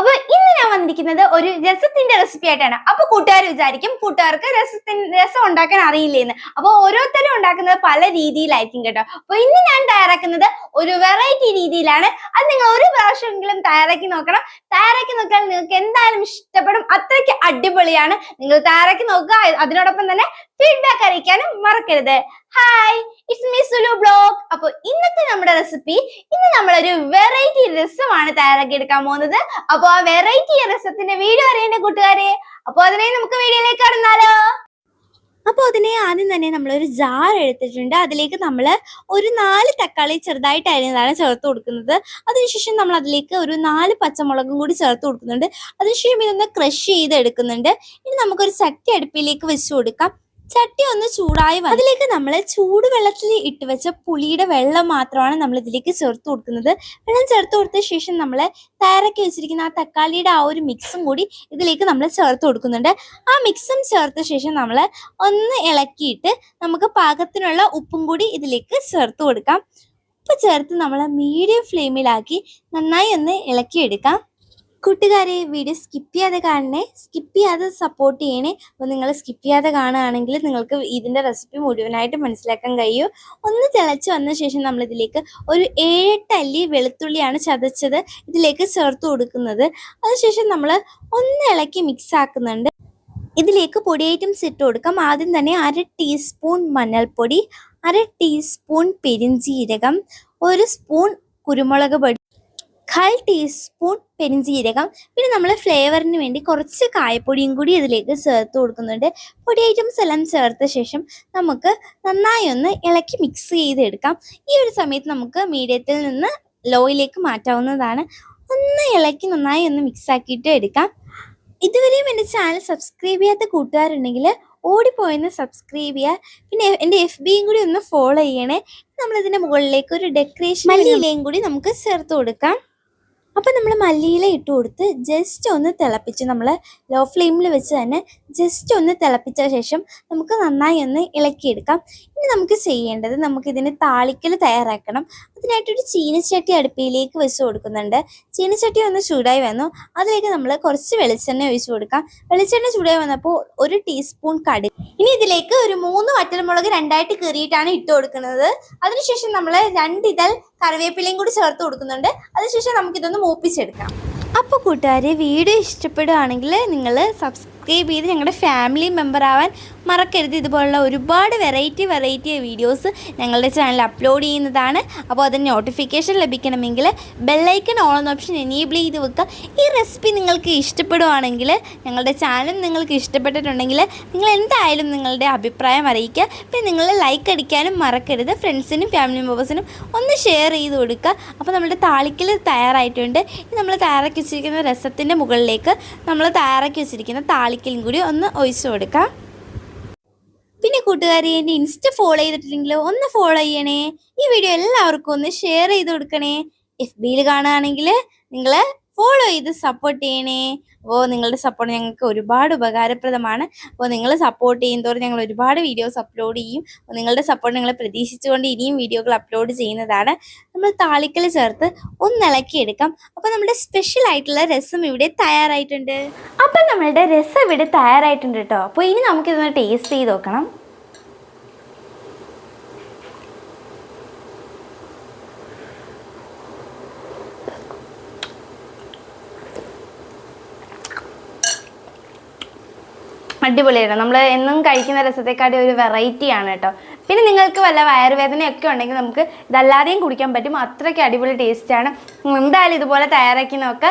അപ്പൊ ഇന്ന് ഞാൻ വന്നിരിക്കുന്നത് ഒരു രസത്തിന്റെ റെസിപ്പി ആയിട്ടാണ്. അപ്പൊ കൂട്ടുകാർ വിചാരിക്കും കൂട്ടുകാർക്ക് രസത്തിന് രസം ഉണ്ടാക്കാൻ അറിയില്ലേന്ന്. അപ്പൊ ഓരോരുത്തരും ഉണ്ടാക്കുന്നത് പല രീതിയിലായിരിക്കും കേട്ടോ. അപ്പൊ ഇന്ന് ഞാൻ തയ്യാറാക്കുന്നത് ഒരു വെറൈറ്റി രീതിയിലാണ്. അത് നിങ്ങൾ ഒരു പ്രാവശ്യമെങ്കിലും തയ്യാറാക്കി നോക്കണം. തയ്യാറാക്കി നോക്കിയാൽ നിങ്ങൾക്ക് എന്തായാലും ഇഷ്ടപ്പെടും. അത്രയ്ക്ക് അടിപൊളിയാണ്. നിങ്ങൾ തയ്യാറാക്കി നോക്കുക. അതിനോടൊപ്പം തന്നെ ഫീഡ്ബാക്ക് അറിയിക്കാനും മറക്കരുത്. ഹായ് റെസിപ്പി ഇന്ന് നമ്മളൊരു വെറൈറ്റി രസമാണ് തയ്യാറാക്കി എടുക്കാൻ പോകുന്നത്. അപ്പൊ ആ വെറൈറ്റി രസത്തിന്റെ വീഡിയോ അറിയേണ്ട കൂട്ടുകാരെ അപ്പൊ അതിനെ നമുക്ക് വീഡിയോയിലേക്ക് കടന്നാലോ? അപ്പോൾ അതിനെ ആദ്യം തന്നെ നമ്മളൊരു ജാർ എടുത്തിട്ടുണ്ട്. അതിലേക്ക് നമ്മൾ ഒരു നാല് തക്കാളി ചെറുതായിട്ട് അരിഞ്ഞതാണ് ചേർത്ത് കൊടുക്കുന്നത്. അതിനുശേഷം നമ്മൾ അതിലേക്ക് ഒരു നാല് പച്ചമുളകും കൂടി ചേർത്ത് കൊടുക്കുന്നുണ്ട്. അതിനുശേഷം ഇതൊന്ന് ക്രഷ് ചെയ്ത് എടുക്കുന്നുണ്ട് ഇനി നമുക്കൊരു ചട്ടി അടുപ്പിലേക്ക് വെച്ച് കൊടുക്കാം. ചട്ടി ഒന്ന് ചൂടായി വന്നു അതിലേക്ക് നമ്മൾ ചൂടുവെള്ളത്തിൽ ഇട്ട് വെച്ച പുളിയുടെ വെള്ളം മാത്രമാണ് നമ്മൾ ഇതിലേക്ക് ചേർത്ത് കൊടുക്കുന്നത്. വെള്ളം ചേർത്ത് കൊടുത്ത ശേഷം നമ്മൾ തയ്യാറാക്കി വെച്ചിരിക്കുന്ന ആ തക്കാളിയുടെ ആ ഒരു മിക്സും കൂടി ഇതിലേക്ക് നമ്മൾ ചേർത്ത് കൊടുക്കുന്നുണ്ട്. ആ മിക്സും ചേർത്ത ശേഷം നമ്മൾ ഒന്ന് ഇളക്കിയിട്ട് നമുക്ക് പാകത്തിനുള്ള ഉപ്പും കൂടി ഇതിലേക്ക് ചേർത്ത് കൊടുക്കാം. ഉപ്പ് ചേർത്ത് നമ്മൾ മീഡിയം ഫ്ലെയിമിലാക്കി നന്നായി ഒന്ന് ഇളക്കിയെടുക്കാം. കൂട്ടുകാരെ വീഡിയോ സ്കിപ്പ് ചെയ്യാതെ കാണണേ. സ്കിപ്പ് ചെയ്യാതെ സപ്പോർട്ട് ചെയ്യണേ. അപ്പോൾ നിങ്ങൾ സ്കിപ്പ് ചെയ്യാതെ കാണുകയാണെങ്കിൽ നിങ്ങൾക്ക് ഇതിന്റെ റെസിപ്പി മുഴുവനായിട്ട് മനസ്സിലാക്കാൻ കഴിയൂ. ഒന്ന് തിളച്ച് വന്ന ശേഷം നമ്മളിതിലേക്ക് ഒരു ഏഴെട്ട് അല്ലി വെളുത്തുള്ളിയാണ് ചതച്ചത്. ഇതിലേക്ക് ചേർത്ത് കൊടുക്കുന്നത്. അതിനുശേഷം നമ്മൾ ഒന്ന് ഇളക്കി മിക്സ് ആക്കുന്നുണ്ട്. ഇതിലേക്ക് പൊടി ഐറ്റംസ് ഇട്ട് കൊടുക്കാം. ആദ്യം തന്നെ അര ടീസ്പൂൺ മഞ്ഞൾപ്പൊടി അര ടീസ്പൂൺ പെരിഞ്ജീരകം ഒരു സ്പൂൺ കുരുമുളക് പൊടി. കാൽ ടീസ്പൂൺ പെരിഞ്ജീരകം പിന്നെ നമ്മൾ ഫ്ലേവറിന് വേണ്ടി കുറച്ച് കായപ്പൊടിയും കൂടി ഇതിലേക്ക് ചേർത്ത് കൊടുക്കുന്നുണ്ട്. പൊടി ഐറ്റംസ് എല്ലാം ചേർത്ത ശേഷം നമുക്ക് നന്നായി ഒന്ന് ഇളക്കി മിക്സ് ചെയ്തെടുക്കാം. ഈ ഒരു സമയത്ത് നമുക്ക് മീഡിയത്തിൽ നിന്ന് ലോയിലേക്ക് മാറ്റാവുന്നതാണ്. ഒന്ന് ഇളക്കി നന്നായി ഒന്ന് മിക്സ് ആക്കിയിട്ട് എടുക്കാം. ഇതുവരെയും എന്റെ ചാനൽ സബ്സ്ക്രൈബ് ചെയ്യാത്ത കൂട്ടുകാരുണ്ടെങ്കിൽ ഓടിപ്പോയെന്ന് സബ്സ്ക്രൈബ് ചെയ്യുക. പിന്നെ എന്റെ എഫ് ബിയും കൂടി ഒന്ന് ഫോളോ ചെയ്യണേ. നമ്മളിതിന്റെ മുകളിലേക്ക് ഒരു ഡെക്കറേഷൻ മല്ലിയിലയും കൂടി നമുക്ക് ചേർത്ത് കൊടുക്കാം. അപ്പം നമ്മൾ മല്ലിയില ഇട്ട് കൊടുത്ത് ജസ്റ്റ് ഒന്ന് തിളപ്പിച്ച് നമ്മൾ ലോ ഫ്ലെയിമിൽ വെച്ച് തന്നെ ജസ്റ്റ് ഒന്ന് തിളപ്പിച്ച ശേഷം നമുക്ക് നന്നായി ഒന്ന് ഇളക്കിയെടുക്കാം. ഇനി നമുക്ക് ചെയ്യേണ്ടത് നമുക്ക് ഇതിന് താളിക്കൽ തയ്യാറാക്കണം. അതിനായിട്ടൊരു ചീനച്ചട്ടി അടുപ്പിലേക്ക് വെച്ച് കൊടുക്കുന്നുണ്ട്. ചീനച്ചട്ടി ഒന്ന് ചൂടായി വന്നു. അതിലേക്ക് നമ്മൾ കുറച്ച് വെളിച്ചെണ്ണ ഒഴിച്ച് കൊടുക്കാം. വെളിച്ചെണ്ണ ചൂടായി വന്നപ്പോൾ ഒരു ടീസ്പൂൺ കടുക്. ഇനി ഇതിലേക്ക് ഒരു മൂന്ന് വറ്റൽമുളക് രണ്ടായിട്ട് കീറിയിട്ടാണ് ഇട്ട് കൊടുക്കുന്നത്. അതിനുശേഷം നമ്മൾ രണ്ടിതൽ കറിവേപ്പിലയും കൂടി ചേർത്ത് കൊടുക്കുന്നുണ്ട്. അതിനുശേഷം നമുക്കിതൊന്ന് മൂപ്പിച്ചെടുക്കാം. അപ്പോൾ കൂട്ടുകാരെ വീഡിയോ ഇഷ്ടപ്പെടുകയാണെങ്കിൽ നിങ്ങൾ സബ്സ്ക്രൈബ് ചെയ്ത് ഞങ്ങളുടെ ഫാമിലി മെമ്പർ ആവാൻ മറക്കരുത്. ഇതുപോലുള്ള ഒരുപാട് വെറൈറ്റി വെറൈറ്റി വീഡിയോസ് ഞങ്ങളുടെ ചാനൽ അപ്ലോഡ് ചെയ്യുന്നതാണ്. അപ്പോൾ അതിന് നോട്ടിഫിക്കേഷൻ ലഭിക്കണമെങ്കിൽ ബെല്ലൈക്കൺ ഓൺ എന്ന ഓപ്ഷൻ എനേബിൾ ചെയ്ത് വെക്കുക. ഈ റെസിപ്പി നിങ്ങൾക്ക് ഇഷ്ടപ്പെടുവാണെങ്കിൽ ഞങ്ങളുടെ ചാനൽ നിങ്ങൾക്ക് ഇഷ്ടപ്പെട്ടിട്ടുണ്ടെങ്കിൽ നിങ്ങൾ എന്തായാലും നിങ്ങളുടെ അഭിപ്രായം അറിയിക്കുക. പിന്നെ നിങ്ങൾ ലൈക്ക് അടിക്കാനും മറക്കരുത്. ഫ്രണ്ട്സിനും ഫാമിലി മെമ്പേഴ്സിനും ഒന്ന് ഷെയർ ചെയ്ത് കൊടുക്കുക. അപ്പോൾ നമ്മുടെ താളിക്കൽ തയ്യാറായിട്ടുണ്ട്. നമ്മൾ തയ്യാറാക്കി വെച്ചിരിക്കുന്ന രസത്തിന്റെ മുകളിലേക്ക് നമ്മൾ തയ്യാറാക്കി വെച്ചിരിക്കുന്ന താളിക്കലും കൂടി ഒന്ന് ഒഴിച്ചു കൊടുക്കാം. പിന്നെ കൂട്ടുകാരി എന്റെ ഇൻസ്റ്റ ഫോളോ ചെയ്തിട്ടില്ലെങ്കിൽ ഒന്ന് ഫോളോ ചെയ്യണേ. ഈ വീഡിയോ എല്ലാവർക്കും ഒന്ന് ഷെയർ ചെയ്ത് കൊടുക്കണേ. എഫ് ബിയിൽ കാണുകയാണെങ്കിൽ നിങ്ങൾ ഫോളോ ചെയ്ത് സപ്പോർട്ട് ചെയ്യണേ. അപ്പോൾ നിങ്ങളുടെ സപ്പോർട്ട് ഞങ്ങൾക്ക് ഒരുപാട് ഉപകാരപ്രദമാണ്. അപ്പോൾ നിങ്ങൾ സപ്പോർട്ട് ചെയ്യുന്നതോറും ഞങ്ങൾ ഒരുപാട് വീഡിയോസ് അപ്ലോഡ് ചെയ്യും. അപ്പോൾ നിങ്ങളുടെ സപ്പോർട്ട് ഞങ്ങൾ പ്രതീക്ഷിച്ചുകൊണ്ട് ഇനിയും വീഡിയോകൾ അപ്ലോഡ് ചെയ്യുന്നതാണ്. നമ്മൾ താളിക്കൽ ചേർത്ത് ഒന്ന് എടുക്കാം. അപ്പോൾ നമ്മുടെ സ്പെഷ്യൽ ആയിട്ടുള്ള രസം ഇവിടെ തയ്യാറായിട്ടുണ്ട്. അപ്പം നമ്മളുടെ രസം ഇവിടെ തയ്യാറായിട്ടുണ്ട് കേട്ടോ. അപ്പോൾ ഇനി നമുക്കിതൊന്ന് ടേസ്റ്റ് ചെയ്ത് നോക്കണം. അടിപൊളിയാണ് നമ്മൾ എന്നും കഴിക്കുന്ന രസത്തെക്കാട്ടി ഒരു വെറൈറ്റിയാണ് കേട്ടോ പിന്നെ നിങ്ങൾക്ക് വല്ല വയറുവേദനയൊക്കെ ഉണ്ടെങ്കിൽ നമുക്ക് ഇതല്ലാതെയും കുടിക്കാൻ പറ്റും. അത്രയ്ക്ക് അടിപൊളി ടേസ്റ്റാണ് എന്തായാലും ഇതുപോലെ തയ്യാറാക്കി നോക്കുക